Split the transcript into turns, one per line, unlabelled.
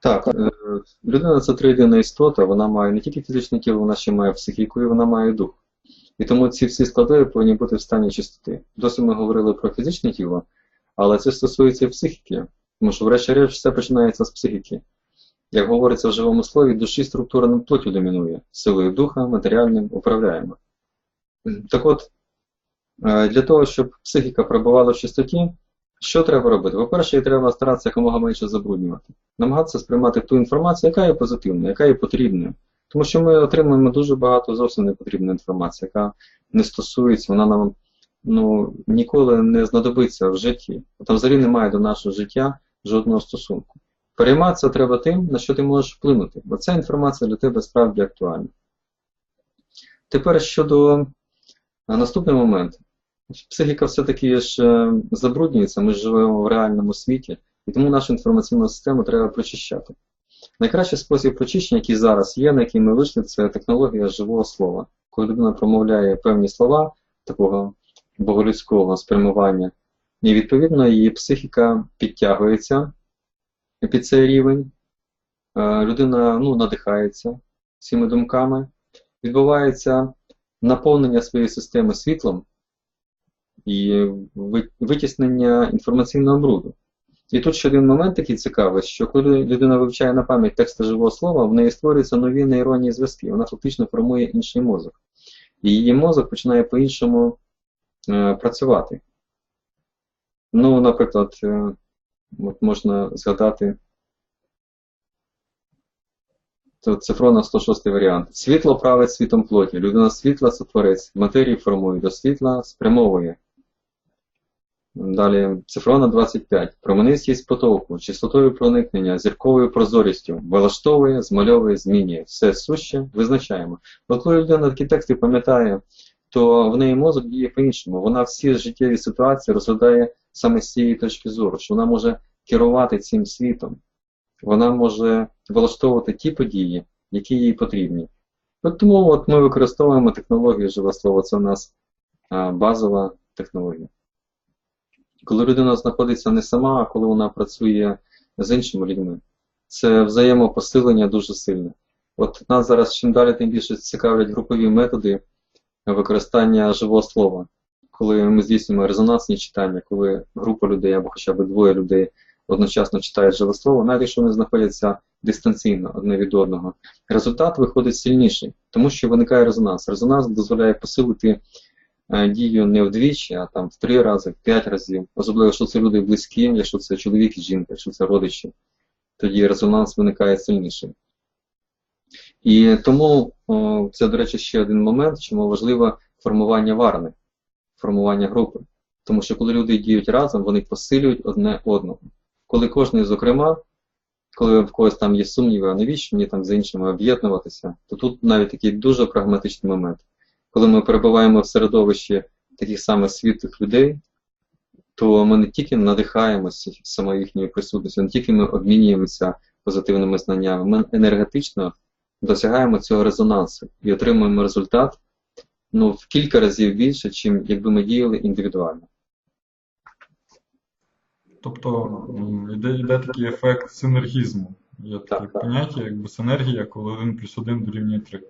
Так, е, людина це триєдина істота, вона має не тільки фізичне тіло, вона ще має психіку і вона має дух. І тому ці всі складові повинні бути в стані чистоти. Досі ми говорили про фізичне тіло, але це стосується і психіки. Тому що, врешті-решт, все починається з психіки. Як говориться в живому слові, душі структура над плоттю домінує, силою духа, матеріальним управляємо. Так от, е, для того, щоб психіка перебувала в чистоті, що треба робити? По-перше, треба старатися якомога менше забруднювати. Намагатися сприймати ту інформацію, яка є позитивна, яка є потрібною. Тому що ми отримуємо дуже багато зовсім непотрібної інформації, яка не стосується, вона нам ну, ніколи не знадобиться в житті. Там взагалі немає до нашого життя жодного стосунку. Перейматися треба тим, на що ти можеш вплинути, бо ця інформація для тебе справді актуальна. Тепер щодо а, наступний момент. Психіка все-таки ж е, забруднюється, ми живемо в реальному світі, і тому нашу інформаційну систему треба прочищати. Найкращий спосіб прочищення, який зараз є, на який ми вийшли, це технологія живого слова. Коли людина промовляє певні слова такого боголюдського спрямування, і відповідно її психіка підтягується під цей рівень, Е, людина ну, надихається цими думками, відбувається наповнення своєї системи світлом і витіснення інформаційного бруду. І тут ще один момент такий цікавий, що коли людина вивчає на пам'ять тексти живого слова, в неї створюються нові нейронні зв'язки, вона фактично формує інший мозок. І її мозок починає по-іншому е, працювати. Ну, наприклад, е, от можна згадати це цифрона 106 варіант. Світло править світом плоті. Людина світла це творець, матерії формує, до світла спрямовує. Далі цифрона 25. Променистість потоку, чистотою проникнення, зірковою прозорістю, вилаштовує, змальовує, змінює. Все суще визначаємо. От коли людина такі тексти пам'ятає, то в неї мозок діє по-іншому. Вона всі життєві ситуації розглядає саме з цієї точки зору, що вона може керувати цим світом. Вона може влаштовувати ті події, які їй потрібні. От тому от ми використовуємо технологію живе слово, це у нас базова технологія. Коли людина знаходиться не сама, а коли вона працює з іншими людьми, це взаємопосилення дуже сильне. От нас зараз чим далі, тим більше цікавлять групові методи використання живого слова. Коли ми здійснюємо резонансні читання, коли група людей або хоча б двоє людей одночасно читають живе слово, навіть якщо вони знаходяться дистанційно одне від одного, результат виходить сильніший, тому що виникає резонанс. Резонанс дозволяє посилити дію не вдвічі, а там в три рази, в п'ять разів. Особливо, якщо це люди близькі, якщо це чоловік і жінка, якщо це родичі, тоді резонанс виникає сильніший. І тому це, до речі, ще один момент, чому важливо формування варни, формування групи. Тому що коли люди діють разом, вони посилюють одне одного. Коли кожен, зокрема, коли в когось там є сумніви, а навіщо мені там з іншими об'єднуватися, то тут навіть такий дуже прагматичний момент. Коли ми перебуваємо в середовищі таких самих світлих людей, то ми не тільки надихаємося самою їхньою присутністю, не тільки ми обмінюємося позитивними знаннями, ми енергетично досягаємо цього резонансу і отримуємо результат ну, в кілька разів більше, чим якби ми діяли індивідуально.
Тобто йде, йде такий ефект синергізму. Є таке
Так, так.
поняття, якби синергія, коли 1 плюс 1 дорівнює 3.